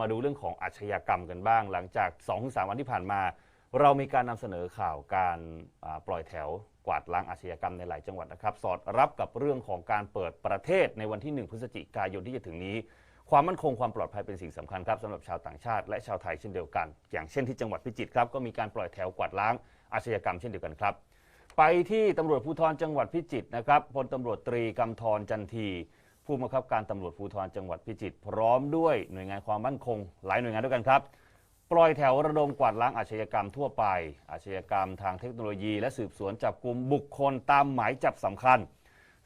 มาดูเรื่องของอาชญากรรมกันบ้าง หลังจาก2-3วันที่ผ่านมา เรามีการนำเสนอข่าวการปล่อยแถวกวาดล้างอาชญากรรมในหลายจังหวัดนะครับ สอดรับกับเรื่องของการเปิดประเทศในวันที่ 1 พฤศจิกายนที่จะถึงนี้ ความมั่นคงความปลอดภัยเป็นสิ่งสำคัญครับสำหรับชาวต่างชาติและชาวไทยเช่นเดียวกัน อย่างเช่นที่จังหวัดพิจิตรครับก็มีการปล่อยแถวกวาดล้างอาชญากรรมเช่นเดียวกันครับ ไปที่ตำรวจภูธรจังหวัดพิจิตรนะครับพลตำรวจตรีกำธรจันที ผู้บังคับการตำรวจภูธรจังหวัดพิจิตรพร้อมด้วยหน่วยงานความมั่นคง หลายหน่วยงานด้วยกันครับ ปล่อยแถวระดมกวาดล้างอาชญากรรมทั่วไป อาชญากรรมทางเทคโนโลยี และสืบสวนจับกลุ่มบุคคลตามหมายจับสำคัญ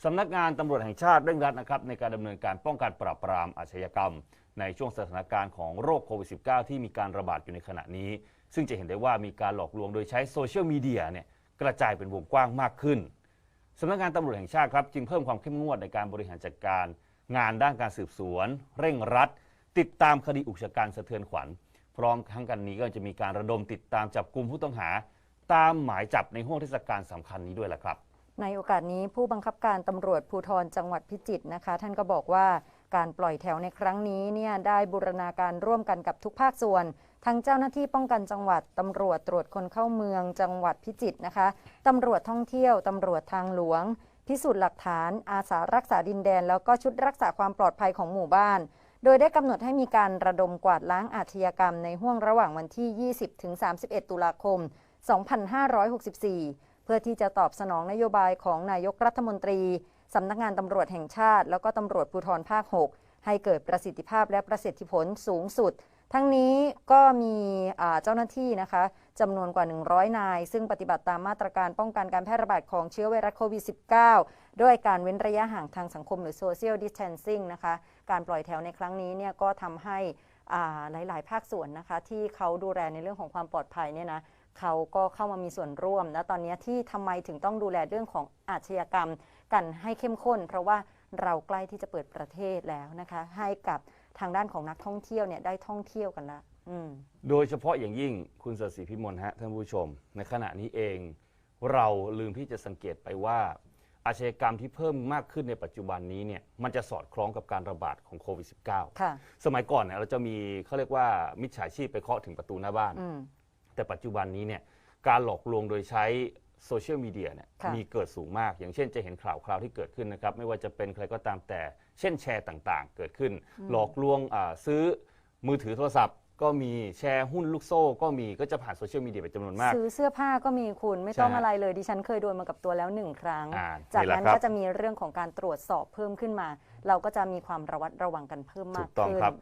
สำนักงานตำรวจแห่งชาติเร่งรัดนะครับในการดำเนินการป้องกันปราบปรามอาชญากรรม ในช่วงสถานการณ์ของโรคโควิด -19 ที่มีการระบาดอยู่ในขณะนี้ ซึ่งจะเห็นได้ว่ามีการหลอกลวงโดยใช้โซเชียลมีเดียเนี่ยกระจายเป็นวงกว้างมากขึ้น สำนักงานตำรวจแห่งชาติครับจึงเพิ่มความเข้มงวดในการบริหารจัดการ งานด้านการสืบสวน เร่งรัด ติดตามคดีอุกชะกันสะเทือนขวัญ พร้อมทั้งกันนี้ก็จะมีการระดมติดตามจับกลุ่มผู้ต้องหา ตามหมายจับในห้วงเทศกาลสำคัญนี้ด้วยแหละครับ ในโอกาสนี้ผู้บังคับการตำรวจภูธรจังหวัดพิจิตรนะคะ ท่านก็บอกว่า การปล่อยแถวในครั้งนี้เนี่ยได้บูรณาการร่วมกันกับทุกภาคส่วน ทั้งเจ้าหน้าที่ป้องกันจังหวัดตำรวจตรวจคนเข้าเมืองจังหวัดพิจิตรนะคะตำรวจท่องเที่ยวตำรวจทางหลวง พิสูจน์หลักฐาน อาสารักษาดินแดน แล้วก็ชุดรักษาความปลอดภัยของหมู่บ้าน โดยได้กำหนดให้มีการระดมกวาดล้างอาชญากรรมในห่วงระหว่างวันที่ 20ถึง31 ตุลาคม 2564 เพื่อที่จะตอบสนองนโยบายของนายกรัฐมนตรี สำนักงานตำรวจแห่งชาติ แล้วก็ตำรวจภูธรภาค 6 ให้เกิดประสิทธิภาพและประสิทธิผลสูงสุด ทั้งนี้ก็มีเจ้าหน้าที่นะคะจำนวนกว่า 100 นาย ซึ่งปฏิบัติตามมาตรการป้องกันการแพร่ระบาดของเชื้อไวรัสโควิด -19 ด้วยการเว้นระยะห่างทางสังคมหรือ social distancing นะคะ การปล่อยแถวในครั้งนี้เนี่ยก็ทำให้หลาย ๆ ภาคส่วนนะคะ ที่เขาดูแลในเรื่องของความปลอดภัยเนี่ยนะเขาก็เข้ามามีส่วนร่วมและตอนนี้ที่ทำไมถึงต้องดูแลเรื่องของอาชญากรรม กันให้เข้มข้น เพราะว่าเราใกล้ที่จะเปิดประเทศแล้วนะคะ ให้กับ ทางด้านของนักท่องเที่ยวเนี่ยได้ท่องเที่ยวกันละอืม โดยเฉพาะอย่างยิ่งคุณสศิพิมลฮะท่านผู้ชม ในขณะนี้เองเราลืมที่จะสังเกตไปว่า อาชญากรรมที่เพิ่มมากขึ้นในปัจจุบันนี้เนี่ยมันจะสอดคล้องกับการระบาดของโควิด -19 ค่ะ สมัยก่อนเนี่ยเราจะมีเขาเรียกว่ามิจฉาชีพไปเคาะถึงประตูหน้าบ้าน อืม แต่ปัจจุบันนี้เนี่ยการหลอกลวงโดยใช้โซเชียลมีเดียเนี่ยค่ะ มีเกิดสูงมาก อย่างเช่นจะเห็นข่าวคราวที่เกิดขึ้นนะครับ ไม่ว่าจะเป็นใครก็ตามแต่ เช่นแชร์ต่างๆ เกิดขึ้น หลอกลวงอ่าซื้อมือถือโทรศัพท์ก็มีแชร์หุ้นลูกโซ่ก็มีก็จะผ่านโซเชียลมีเดียเป็นจำนวนมาก ซื้อเสื้อผ้าก็มีคุณไม่ต้องใช่ฮะอะไรเลยดิฉันเคยโดนมากับตัวแล้วหนึ่งครั้งอ่าจากนี่แหละนั้นครับก็จะมีเรื่องของการตรวจสอบเพิ่มขึ้นมา เราก็จะมีความระวัดระวังกันเพิ่มมากถูกต้องขึ้นครับ